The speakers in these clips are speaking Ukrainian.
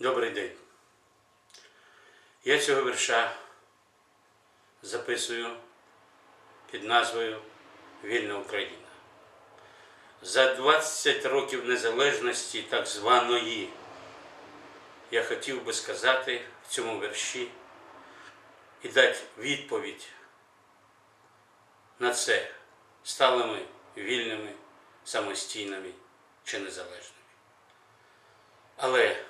Добрий день. Я цього вірша записую під назвою Вільна Україна. За 20 років незалежності так званої я хотів би сказати в цьому вірші і дати відповідь на це, стали ми вільними, самостійними чи незалежними. Але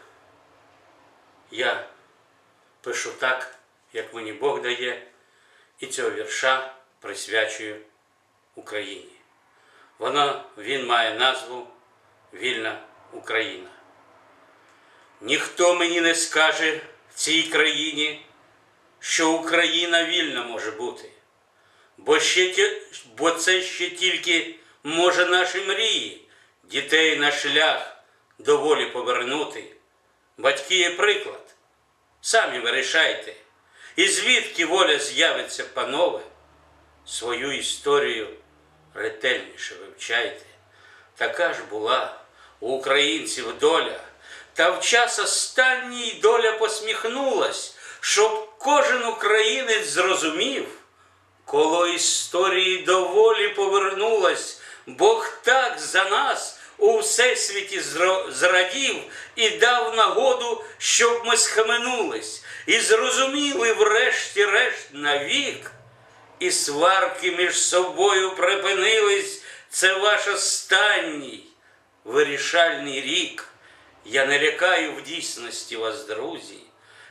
я пишу так, як мені Бог дає, і цього вірша присвячую Україні. Вона, він має назву Вільна Україна. Ніхто мені не скаже в цій країні, що Україна вільна може бути, бо, ще, бо це ще тільки може наші мрії, дітей на шлях до волі повернути. Батьки є приклад. Самі вирішайте. І звідки воля з'явиться, панове, свою історію ретельніше вивчайте. Така ж була у українців доля, та в час останній доля посміхнулась, щоб кожен українець зрозумів, коло історії доволі повернулась, Бог так за нас у всесвіті зрадів і дав нагоду, щоб ми схаменулись і зрозуміли врешті-решт навік, і сварки між собою припинились. Це ваш останній вирішальний рік. Я не лякаю в дійсності вас, друзі.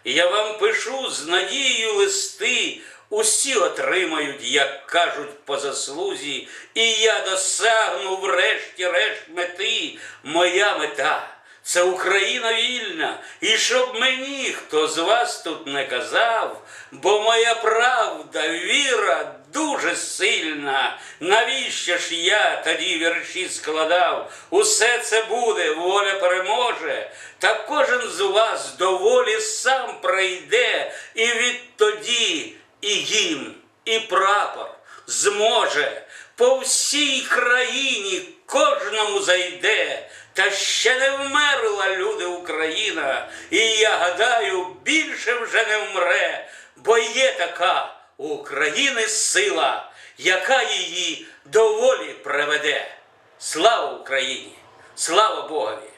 Я вам пишу з надією листи, усі отримають, як кажуть, по заслузі, і я досягну врешті-решт мети. Моя мета це Україна вільна, і щоб мені хто з вас тут не казав, бо моя правда, віра дуже сильна. Навіщо ж я тоді вірші складав? Усе це буде, воля переможе, та кожен з вас до волі сам прийде, і відтоді і гімн, і прапор зможе по всій країні кожному зайде. Та ще не вмерла люди Україна, і я гадаю, більше вже не вмре, бо є така України сила, яка її до волі приведе. Слава Україні! Слава Богові!